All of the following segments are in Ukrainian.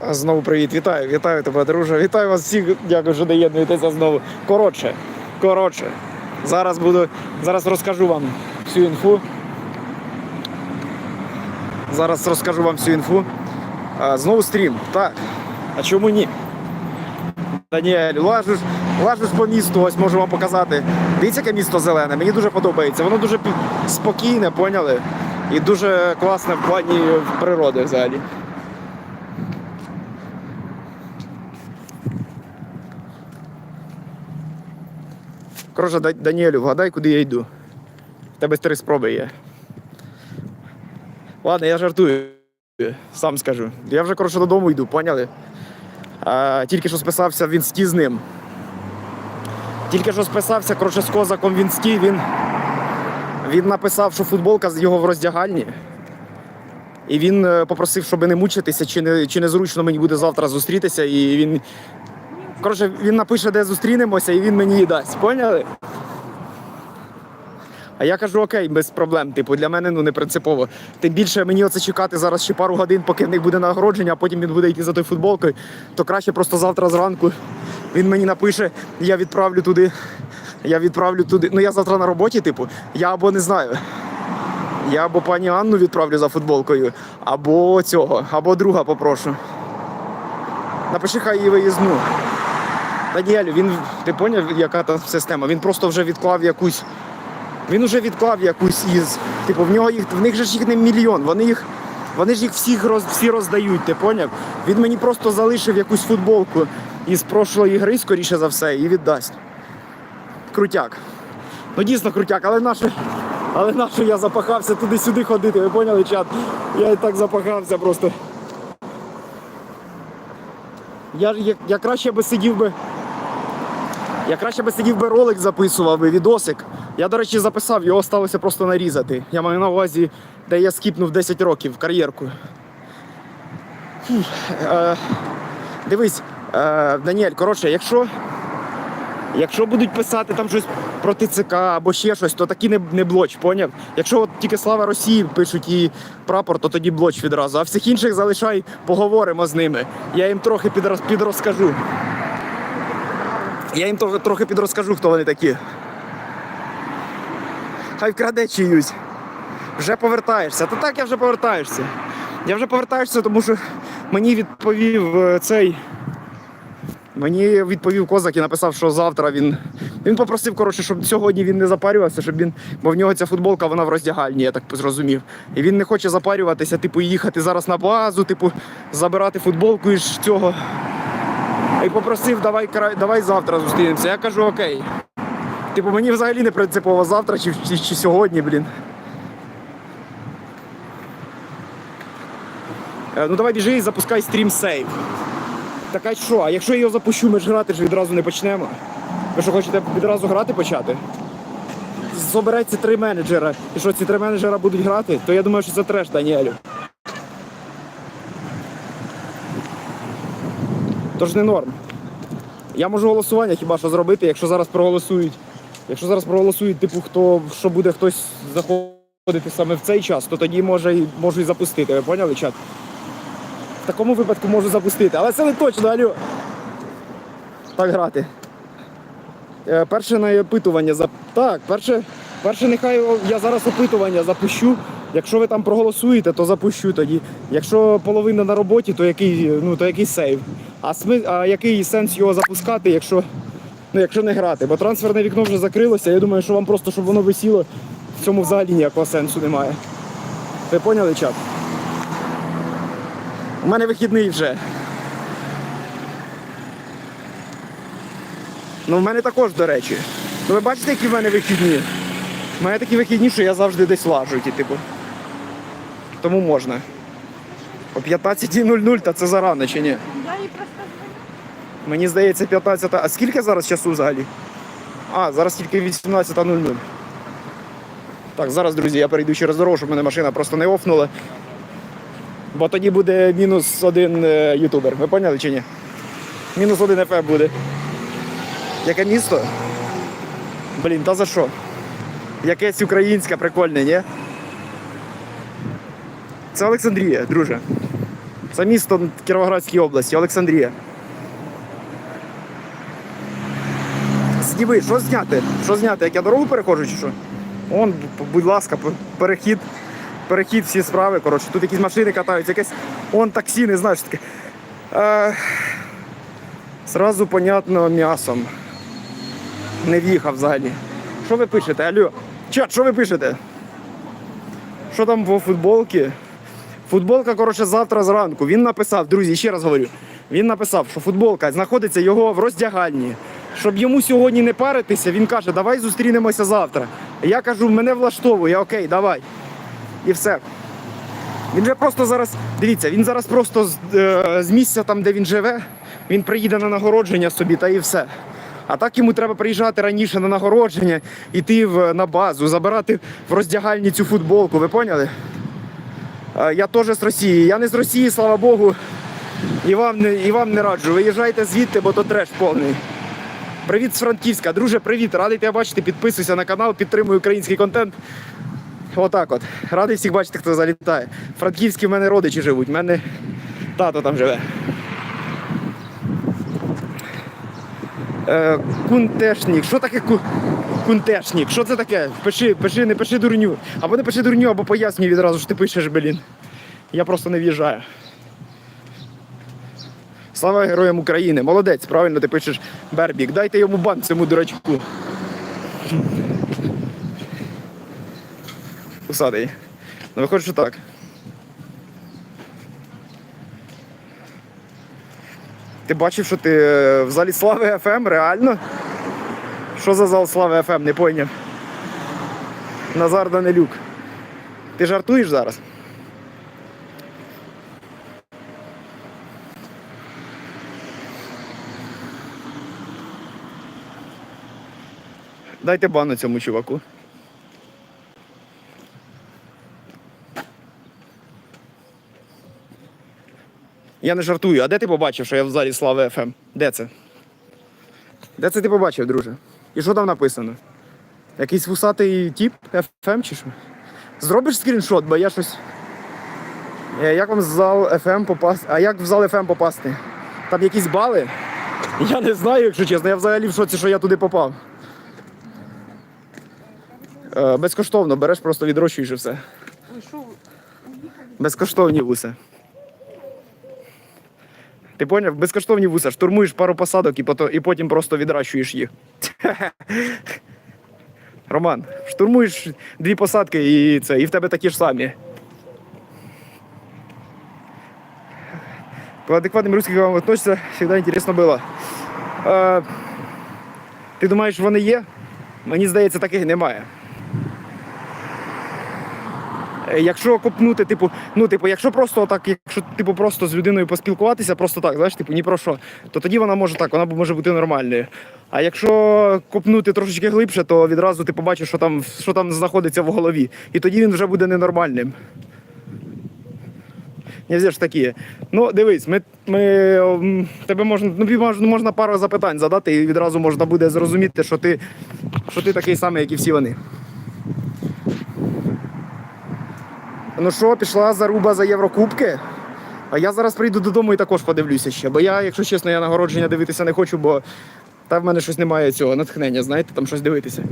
Знову привіт, вітаю, вітаю тебе, друже. Вітаю вас всіх. Дякую, що доєднуєтеся знову. Коротше, коротше. Зараз буду. Зараз розкажу вам всю інфу. Зараз розкажу вам всю інфу. А, знову стрім. Так. А чому ні? Даніель, лажиш, лажиш по місту, ось можу вам показати. Дивіться, яке місто зелене, мені дуже подобається. Воно дуже спокійне, поняли? І дуже класне в плані природи взагалі. Да- Даніелю, вгадай, куди я йду. В тебе три спроби є. Ладно, я жартую. Сам скажу. Я вже коротше додому йду, поняли? А, тільки що списався в інсті з ним. Тільки що списався, коротше, з козаком в він, він написав, що футболка його в роздягальні. І він е, попросив, щоб не мучитися, чи не, чи не зручно мені буде завтра зустрітися. І він. Коротше, він напише, де зустрінемося, і він мені її дасть. Поняли? А я кажу, окей, без проблем. Типу, для мене ну не принципово. Тим більше мені оце чекати зараз ще пару годин, поки в них буде нагородження, а потім він буде йти за той футболкою. То краще просто завтра зранку він мені напише, я відправлю туди. Я відправлю туди. Ну я завтра на роботі, типу, я або не знаю. Я або пані Анну відправлю за футболкою, або цього, або друга попрошу. Напиши хай її виїзну. Даніелю, він, ти поняв, яка там система? Він просто вже відклав якусь. Він вже відклав якусь із. Типу, в нього їх в них же ж їх не мільйон. Вони їх. Вони ж їх всіх роз, всі роздають, ти поняв? Він мені просто залишив якусь футболку із прошлої гри, скоріше за все, і віддасть. Крутяк. Ну дійсно крутяк, але наше. Але нащо я запахався туди-сюди ходити, ви поняли, чат? Я і так запахався просто. Я, я, я краще би сидів би. Я краще би сидів би ролик записував би, відосик. Я, до речі, записав, його сталося просто нарізати. Я маю на увазі, де я скіпнув 10 років кар'єрку. Е, дивись, е, Даніель, коротше, якщо, якщо будуть писати там щось про ТЦК або ще щось, то такі не, не блоч, поняв? Якщо от тільки слава Росії пишуть і прапор, то тоді блоч відразу. А всіх інших залишай, поговоримо з ними. Я їм трохи підроз, підрозкажу. Я їм трохи, підрозкажу, хто вони такі. Хай вкраде чиюсь. Вже повертаєшся. Та так я вже повертаєшся. Я вже повертаєшся, тому що мені відповів е, цей. Мені відповів козак і написав, що завтра він. Він попросив, коротше, щоб сьогодні він не запарювався, щоб він. Бо в нього ця футболка, вона в роздягальні, я так зрозумів. І він не хоче запарюватися, типу, їхати зараз на базу, типу, забирати футболку із цього. І попросив, давай, давай завтра зустрінемося. Я кажу, окей. Типу, мені взагалі не принципово завтра чи, чи, чи сьогодні, блін. Е, Ну давай біжи і запускай стрім сейв. Так а що? А якщо я його запущу, ми ж грати ж відразу не почнемо. Ви що хочете відразу грати почати? Собереться три менеджера. І що ці три менеджера будуть грати, то я думаю, що це треш, Даніелю. Тож не норм. Я можу голосування хіба що зробити, якщо зараз проголосують. Якщо зараз проголосують, типу, хто що буде хтось заходити саме в цей час, то тоді може і можу і запустити. Ви поняли, чат? В такому випадку можу запустити. Але це не точно, алло. Так грати. Е, перше на опитування зап... Так, перше, перше нехай я зараз опитування запущу. Якщо ви там проголосуєте, то запущу тоді. Якщо половина на роботі, то який, ну, то який сейв. А, сми... а який сенс його запускати, якщо, ну, якщо не грати? Бо трансферне вікно вже закрилося. Я думаю, що вам просто, щоб воно висіло, в цьому взагалі ніякого сенсу немає. Ви поняли, чат? У мене вихідний вже. Ну, в мене також, до речі. Ну ви бачите, які в мене вихідні? У мене такі вихідні, що я завжди десь лажу, ті, типу. Тому можна. О 15.00, та це зарано чи ні? Їй просто. Мені здається, 15. А скільки зараз часу взагалі? А, зараз тільки 18.00. Так, зараз, друзі, я перейду через дорогу, щоб мене машина просто не офнула. Бо тоді буде мінус один е, ютубер. Ви поняли чи ні? Мінус один ефе буде. Яке місто? Блін, та за що? Якесь українське прикольне, ні? Це Олександрія, друже. Це місто Кіровоградській області, Олександрія. Зніми, що зняти? Що зняти? Як я дорогу переходжу чи що? Он, будь ласка, перехід. Перехід, всі справи. Коротше, тут якісь машини катаються, якесь. Он таксі, не знаю, що таке. Е, Сразу понятно м'ясом. Не в'їхав взагалі. Що ви пишете? Алло? Чат, що ви пишете? Що там по футболці? Футболка, коротше, завтра зранку. Він написав, друзі, ще раз говорю. Він написав, що футболка знаходиться його в роздягальні. Щоб йому сьогодні не паритися, він каже, давай зустрінемося завтра. Я кажу, мене влаштовує, окей, давай. І все. Він же просто зараз, дивіться, він зараз просто з, е, з місця там, де він живе, він приїде на нагородження собі та і все. А так йому треба приїжджати раніше на нагородження, йти в, на базу, забирати в роздягальні цю футболку. Ви поняли? Е, Я теж з Росії. Я не з Росії, слава Богу. І вам не, і вам не раджу. Виїжджайте звідти, бо то треш повний. Привіт з Франківська. Друже, привіт. Радий тебе бачити. Підписуйся на канал, підтримуй український контент. Отак от. Радий всіх бачити, хто залітає. Франківські в мене родичі живуть, в мене тато там живе. Е, кунтешнік. Що таке ку... кунтешнік? Що це таке? Пиши, пиши, не пиши дурню. Або не пиши дурню, або пояснюй відразу, що ти пишеш, блін. Я просто не в'їжджаю. Слава героям України! Молодець, правильно ти пишеш Бербік. Дайте йому бан цьому дурачку. Усатий. Ну виходить, що так. Ти бачив, що ти е, в залі Слави ФМ? Реально? Що за зал Слави ФМ? Не пойняв. Назар Данилюк. Ти жартуєш зараз? Дайте бану цьому чуваку. Я не жартую. А де ти побачив, що я в залі Слави ФМ? Де це? Де це ти побачив, друже? І що там написано? Якийсь вусатий тип FM чи що? Зробиш скріншот, бо я щось. Е, Як вам в зал FM попасти? А як в зал FM попасти? Там якісь бали? Я не знаю, якщо чесно. Я взагалі в шоці, що я туди попав. Е, безкоштовно, береш, просто відрощуєш і все. Безкоштовні вуса. Ти поняв? Безкоштовні вуса. Штурмуєш пару посадок і, пото- і потім просто відращуєш їх. Роман, штурмуєш дві посадки і це, і в тебе такі ж самі. По адекватным русским вам относится, всегда интересно было. Е, ти думаєш, вони є? Мені здається, таких немає. Е, Якщо копнути, типу, ну, типу, якщо просто так, якщо типу просто з людиною поспілкуватися, просто так, знаєш, типу, ні про що, то тоді вона може так, вона може бути нормальною. А якщо копнути трошечки глибше, то відразу ти побачиш, що там, що там знаходиться в голові. І тоді він вже буде ненормальним. Не ж такі. Ну, дивись, ми, ми тебе можна, ну, можна пару запитань задати, і відразу можна буде зрозуміти, що ти, що ти такий самий, як і всі вони. Ну що, пішла заруба за Єврокубки? А я зараз прийду додому і також подивлюся ще. Бо я, якщо чесно, я нагородження дивитися не хочу, бо там в мене щось немає цього натхнення, знаєте, там щось дивитися.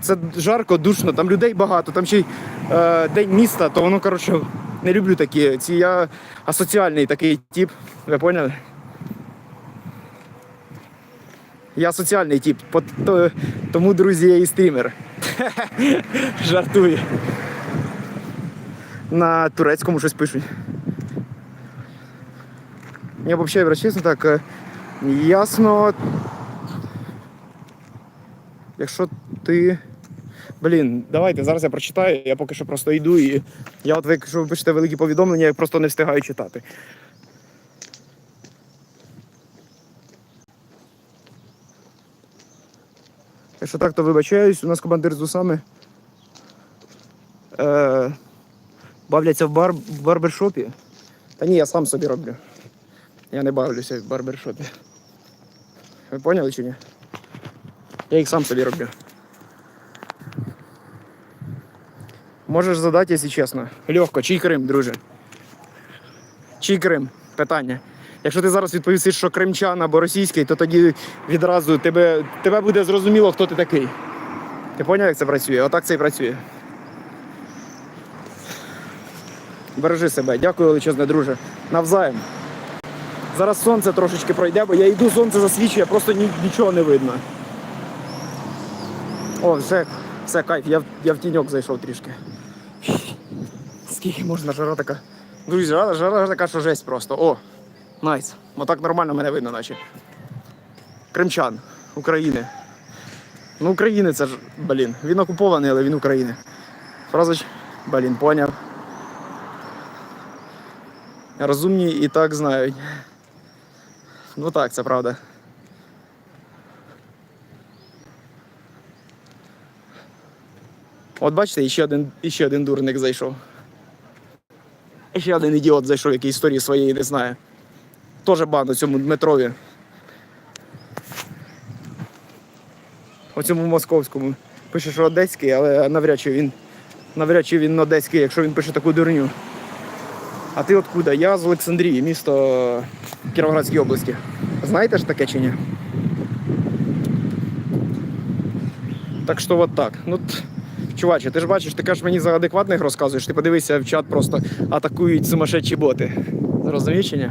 Це жарко, душно, там людей багато, там ще й е, день міста, то воно, коротше, не люблю такі. Ці я асоціальний такий тип. Ви поняли? Я соціальний тип, тому, друзі, я і стрімер. Жартую. На турецькому щось пишуть. Я взагалі, чесно, так е, ясно. Якщо ти. Блін, давайте зараз я прочитаю, я поки що просто йду і я от якщо ви пишете великі повідомлення, я просто не встигаю читати. Якщо так, то вибачаюсь, у нас командир з усами. Е, бавляться в, бар, в барбершопі. Та ні, я сам собі роблю. Я не бавлюся в барбершопі. Ви поняли чи ні? Я їх сам собі роблю. Можеш задати, якщо чесно. Легко, чий Крим, друже? Чий Крим? Питання. Якщо ти зараз відповісиш, що кримчан або російський, то тоді відразу тебе, тебе буде зрозуміло, хто ти такий. Ти поняв, як це працює? Отак це і працює. Бережи себе. Дякую величезне, друже. Навзаєм. Зараз сонце трошечки пройде, бо я йду, сонце засвічує, просто ні- нічого не видно. О, все, все, кайф, я, я в тіньок зайшов трішки. Скільки можна жара така. Друзі, жара, жара така, що жесть просто. О, найс. Отак нормально мене видно, наче. Кримчан, України. Ну, України це ж, блін. Він окупований, але він України. Фразоч, блін, поняв. Розумні і так знають. Ну так, це правда. От бачите, іще один, іще один дурник зайшов. Ще один ідіот зайшов, який історії своєї не знає. Тоже бан цьому Дмитрові. Оцьому московському. Пише, що одеський, але навряд чи він навряд чи він одеський, якщо він пише таку дурню. А ти откуда? Я з Олександрії, місто Кіровоградській області. Знаєте ж таке чи ні? Так що от так. Ну, чуваче, ти ж бачиш, ти кажеш мені за адекватних розказуєш, ти подивися в чат, просто атакують сумасшедші боти. Розумієш чи ні?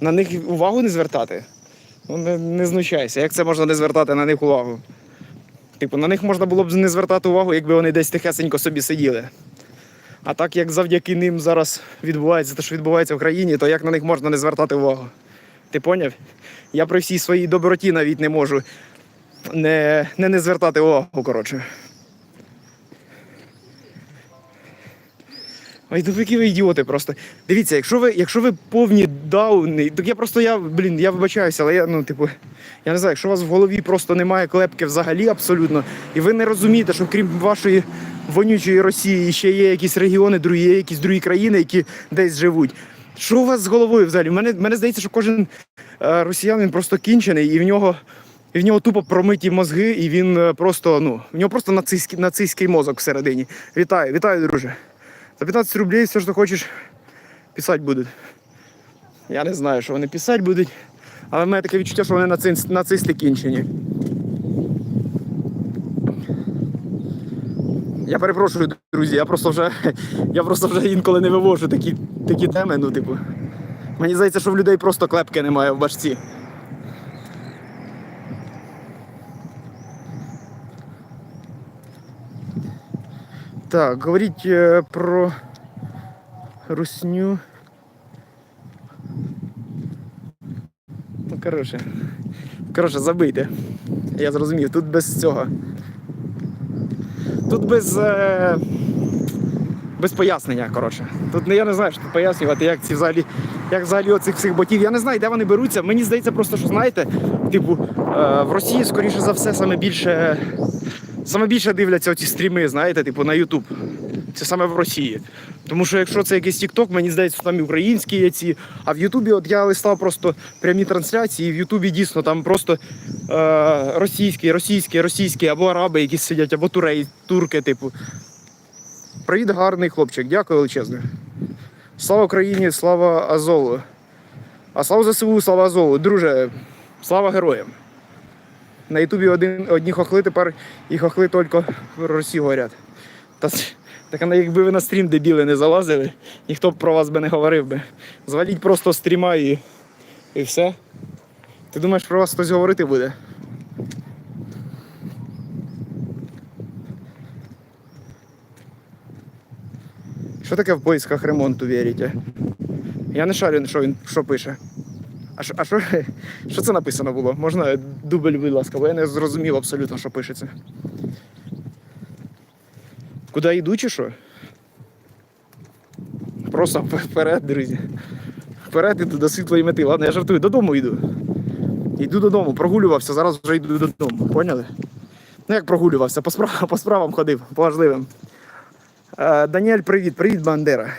На них увагу не звертати? Ну, не, не знущайся. Як це можна не звертати на них увагу? Типу, на них можна було б не звертати увагу, якби вони десь тихесенько собі сиділи. А так як завдяки ним зараз відбувається те, що відбувається в країні, то як на них можна не звертати увагу? Ти поняв? Я при всій своїй доброті навіть не можу не, не, не звертати увагу, коротше. Ой, ну ви ідіоти просто. Дивіться, якщо ви, якщо ви повні дауни, так я просто я, блін, я вибачаюся, але я, ну, типу, я не знаю, якщо у вас в голові просто немає клепки взагалі абсолютно, і ви не розумієте, що крім вашої вонючої Росії ще є якісь регіони, другі, є якісь другі країни, які десь живуть. Що у вас з головою взагалі? Мене, мене здається, що кожен е, росіянин просто кінчений, і в нього. І в нього тупо промиті мозги, і він е, просто, ну, в нього просто нацистський, нацистський мозок всередині. Вітаю, вітаю, друже. За 15 рублей все, що хочеш, писати будуть. Я не знаю, що вони писати будуть, але в мене таке відчуття, що вони наци- нацисти кінчені. Я перепрошую, друзі, я просто вже, я просто вже інколи не вивожу такі, такі теми, ну, типу. Мені здається, що в людей просто клепки немає в башці. Так, говорить е, про русню. Ну, коротше. Коротше, забийте. Я зрозумів, тут без цього. Тут без. Е... Без пояснення, коротше. Тут не- я не знаю, що тут пояснювати, як ці взагалі, як взагалі оцих всіх ботів. Я не знаю, де вони беруться. Мені здається, просто що знаєте, типу, е, в Росії, скоріше за все, саме більше Саме більше дивляться оці стріми, знаєте, типу на Ютуб. Це саме в Росії. Тому що якщо це якийсь TikTok, мені здається, що там і українські є ці. А в Ютубі от я листав просто прямі трансляції, і в Ютубі дійсно там просто е, російські, російські, російські, або араби, які сидять, або турей, турки, типу. Привіт, гарний хлопчик, дякую величезне. Слава Україні, слава Азову. А слава ЗСУ, слава Азову. Друже, слава героям. На Ютубі одні хохли тепер і хохли тільки в Росії говорять. Та, так якби ви на стрім дебіли не залазили, ніхто б про вас би не говорив би. Зваліть просто стріма і, і все. Ти думаєш, про вас хтось говорити буде? Що таке в поисках ремонту вірите? Я не шарю, що він що пише. А що, а що, що це написано було? Можна дубль, будь ласка, бо я не зрозумів абсолютно, що пишеться. Куди йду чи що? Просто вперед, друзі. Вперед іду до світлої мети. Ладно, я жартую, додому йду. Йду додому, прогулювався, зараз вже йду додому. Поняли? Ну як прогулювався, по справам, по справам ходив, по важливим. Е, Даніель, привіт, привіт, Бандера.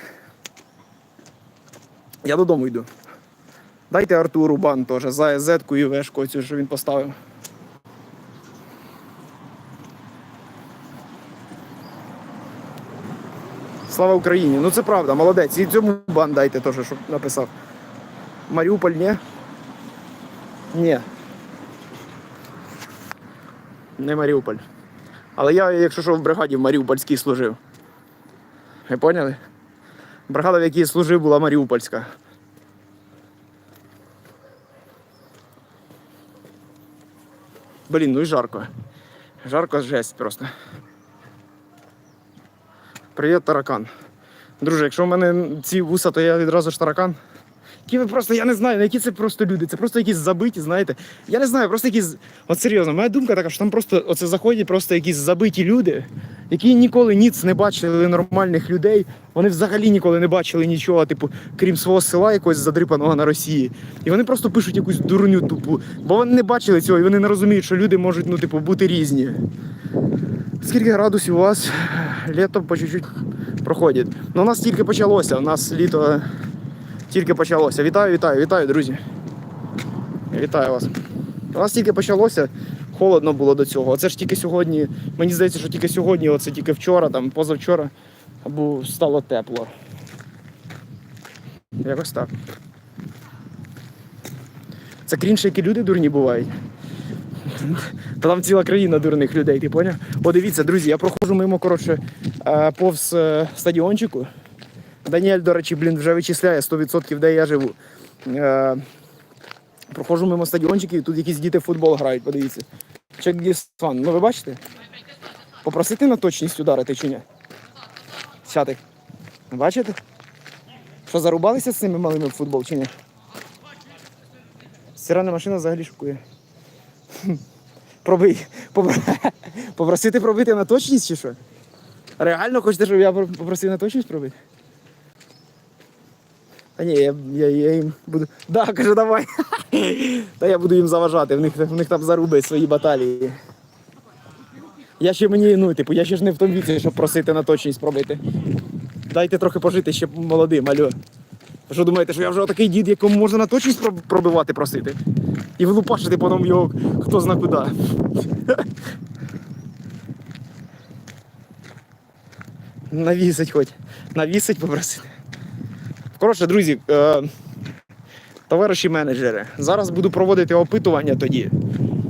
Я додому йду. Дайте Артуру бан теж за зетку і вешку цю, що він поставив. Слава Україні! Ну це правда, молодець. І цьому бан дайте теж, щоб написав. Маріуполь, ні? Ні. Не Маріуполь. Але я, якщо що, в бригаді в Маріупольській служив. Ви поняли? Бригада, в якій служив, була Маріупольська. Блін, ну і жарко. Жарко жесть просто. Привіт, таракан. Друже, якщо в мене ці вуса, то я відразу ж таракан. Які ви просто, я не знаю, які це просто люди. Це просто якісь забиті, знаєте. Я не знаю, просто якісь. От серйозно, моя думка така, що там просто оце заходять просто якісь забиті люди, які ніколи ніц не бачили нормальних людей. Вони взагалі ніколи не бачили нічого, типу, крім свого села якогось задрипаного на Росії. І вони просто пишуть якусь дурню тупу. Бо вони не бачили цього, і вони не розуміють, що люди можуть, ну, типу, бути різні. Скільки градусів у вас? Літо по чуть-чуть проходить. Ну, у нас тільки почалося. У нас літо тільки почалося. Вітаю, вітаю, вітаю, друзі. Вітаю вас. У нас тільки почалося, холодно було до цього. Оце ж тільки сьогодні. Мені здається, що тільки сьогодні, оце тільки вчора, там, позавчора, або стало тепло. Якось так. Це крінше, які люди дурні бувають. Та там ціла країна дурних людей, ти поняв? О, дивіться, друзі, я проходжу мимо, коротше, е, повз е, стадіончику. Даніель, до речі, блін, вже вичисляє 100% де я живу. Е, проходжу мимо стадіончиків, тут якісь діти в футбол грають, подивіться. This fun. Ну ви бачите? Попросити на точність ударити чи ні? Сятик. Бачите? Що зарубалися з цими малими в футбол чи ні? Стиральна машина взагалі шокує. Пробий. Попросити пробити на точність чи що? Реально хочете, щоб я попросив на точність пробити? Та ні, я, я, я їм буду. Да, каже, давай. Та я буду їм заважати, в них, в них там заруби свої баталії. Я ще мені, ну, типу, я ще ж не в тому віці, щоб просити на точність пробити. Дайте трохи пожити ще молодим, алло. Ви що думаєте, що я вже такий дід, якому можна на точність пробивати просити? І вилупашити потім його хто зна куди. Навісить хоч. Навісить попросити. Коротше, друзі, е, товариші менеджери, зараз буду проводити опитування тоді.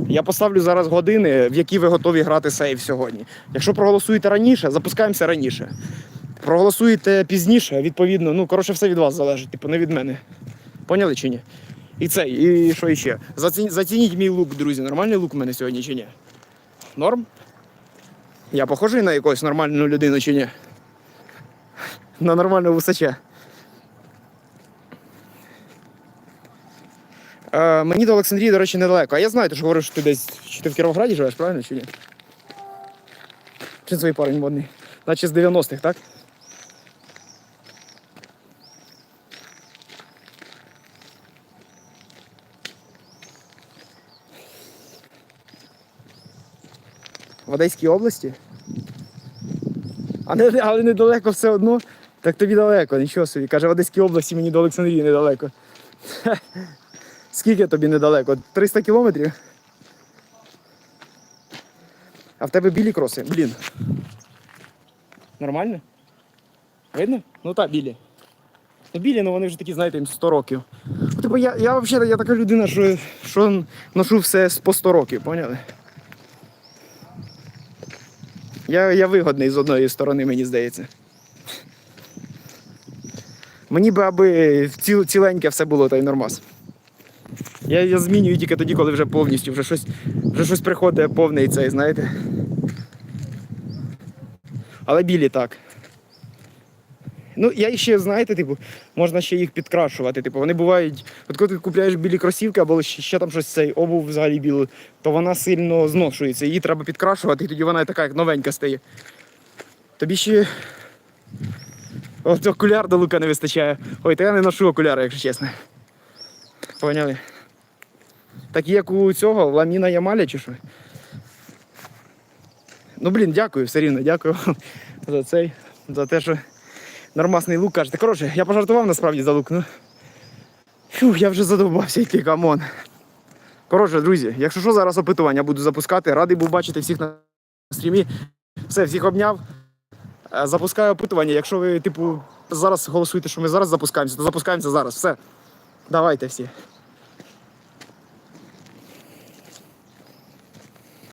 Я поставлю зараз години, в які ви готові грати сейф сьогодні. Якщо проголосуєте раніше, запускаємося раніше. Проголосуєте пізніше, відповідно, ну, коротше, все від вас залежить, типу, не від мене. Поняли чи ні? І це, і що іще? Заці- Зацініть мій лук, друзі. Нормальний лук у мене сьогодні чи ні? Норм? Я похожий на якусь нормальну людину чи ні? На нормального височа. Е, мені до Олександрії, до речі, недалеко. А я знаю, ти ж говориш, що ти десь чи ти в Кіровограді живеш, правильно чи ні? Чи твій парень модний? Наче з 90-х, так? В Одеській області? А не, але недалеко все одно. Так тобі далеко, нічого собі. Каже, в Одеській області мені до Олександрії недалеко. Скільки тобі недалеко? 300 кілометрів? А в тебе білі кроси? Блін. Нормально? Видно? Ну так, білі. Ну білі, ну вони вже такі, знаєте, їм 100 років. Типу, я, я взагалі я така людина, що, що ношу все по 100 років, поняли? Я, я вигодний з одної сторони, мені здається. Мені би аби ціл, ціленьке все було, та й нормас. Я, я змінюю тільки тоді, коли вже повністю, вже щось, вже щось приходить повний цей, знаєте. Але білі так. Ну, я ще, знаєте, типу, можна ще їх підкрашувати. Типу, вони бувають. От коли ти купляєш білі кросівки або ще, там щось цей обув взагалі білу, то вона сильно зношується. Її треба підкрашувати, і тоді вона така як новенька стає. Тобі ще. От окуляр до лука не вистачає. Ой, та я не ношу окуляри, якщо чесно. Поняли? Так як у цього Ламіна Ямаля чи що? Ну блін, дякую все рівно, дякую вам за цей, за те, що нормасний лук кажете. Коротше, я пожартував насправді за лук. Ну. Фух, я вже задовбався йти, камон. Коротше, друзі, якщо що, зараз опитування буду запускати. Радий був бачити всіх на стрімі. Все, всіх обняв. Е, Запускаю опитування. Якщо ви, типу, зараз голосуєте, що ми зараз запускаємося, то запускаємося зараз. Все. Давайте всі.